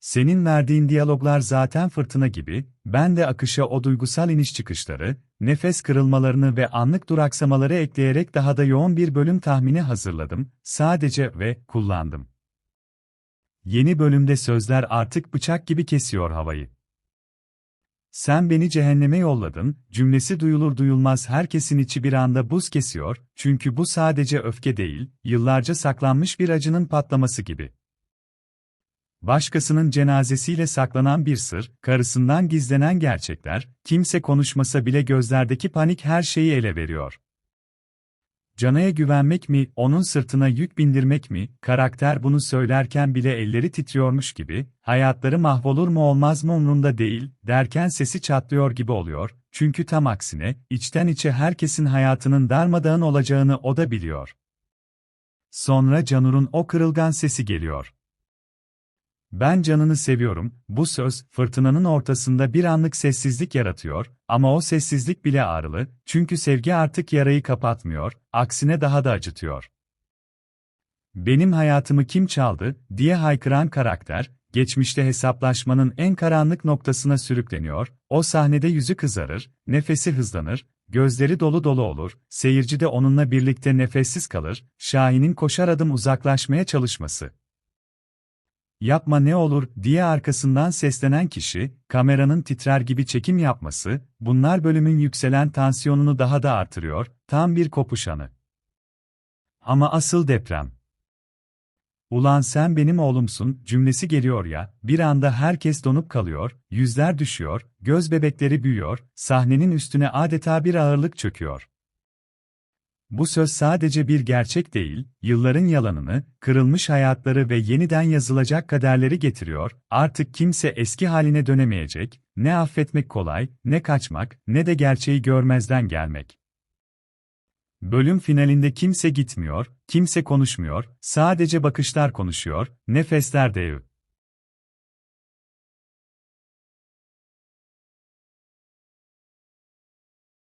Senin verdiğin diyaloglar zaten fırtına gibi, ben de akışa o duygusal iniş çıkışları, nefes kırılmalarını ve anlık duraksamaları ekleyerek daha da yoğun bir bölüm tahmini hazırladım, sadece ve kullandım. Yeni bölümde sözler artık bıçak gibi kesiyor havayı. Sen beni cehenneme yolladın, cümlesi duyulur duyulmaz herkesin içi bir anda buz kesiyor, çünkü bu sadece öfke değil, yıllarca saklanmış bir acının patlaması gibi. Başkasının cenazesiyle saklanan bir sır, karısından gizlenen gerçekler, kimse konuşmasa bile gözlerdeki panik her şeyi ele veriyor. Canaya güvenmek mi, onun sırtına yük bindirmek mi, karakter bunu söylerken bile elleri titriyormuş gibi, hayatları mahvolur mu olmaz mı umrunda değil, derken sesi çatlıyor gibi oluyor, çünkü tam aksine, içten içe herkesin hayatının darmadağın olacağını o da biliyor. Sonra Canur'un o kırılgan sesi geliyor. Ben canını seviyorum, bu söz, fırtınanın ortasında bir anlık sessizlik yaratıyor, ama o sessizlik bile ağrılı, çünkü sevgi artık yarayı kapatmıyor, aksine daha da acıtıyor. Benim hayatımı kim çaldı, diye haykıran karakter, geçmişte hesaplaşmanın en karanlık noktasına sürükleniyor, o sahnede yüzü kızarır, nefesi hızlanır, gözleri dolu dolu olur, seyirci de onunla birlikte nefessiz kalır, Şahin'in koşar adım uzaklaşmaya çalışması. Yapma ne olur diye arkasından seslenen kişi, kameranın titrer gibi çekim yapması, bunlar bölümün yükselen tansiyonunu daha da artırıyor, tam bir kopuş anı. Ama asıl deprem. Ulan sen benim oğlumsun cümlesi geliyor ya, bir anda herkes donup kalıyor, yüzler düşüyor, göz bebekleri büyüyor, sahnenin üstüne adeta bir ağırlık çöküyor. Bu söz sadece bir gerçek değil, yılların yalanını, kırılmış hayatları ve yeniden yazılacak kaderleri getiriyor, artık kimse eski haline dönemeyecek, ne affetmek kolay, ne kaçmak, ne de gerçeği görmezden gelmek. Bölüm finalinde kimse gitmiyor, kimse konuşmuyor, sadece bakışlar konuşuyor, nefesler dev.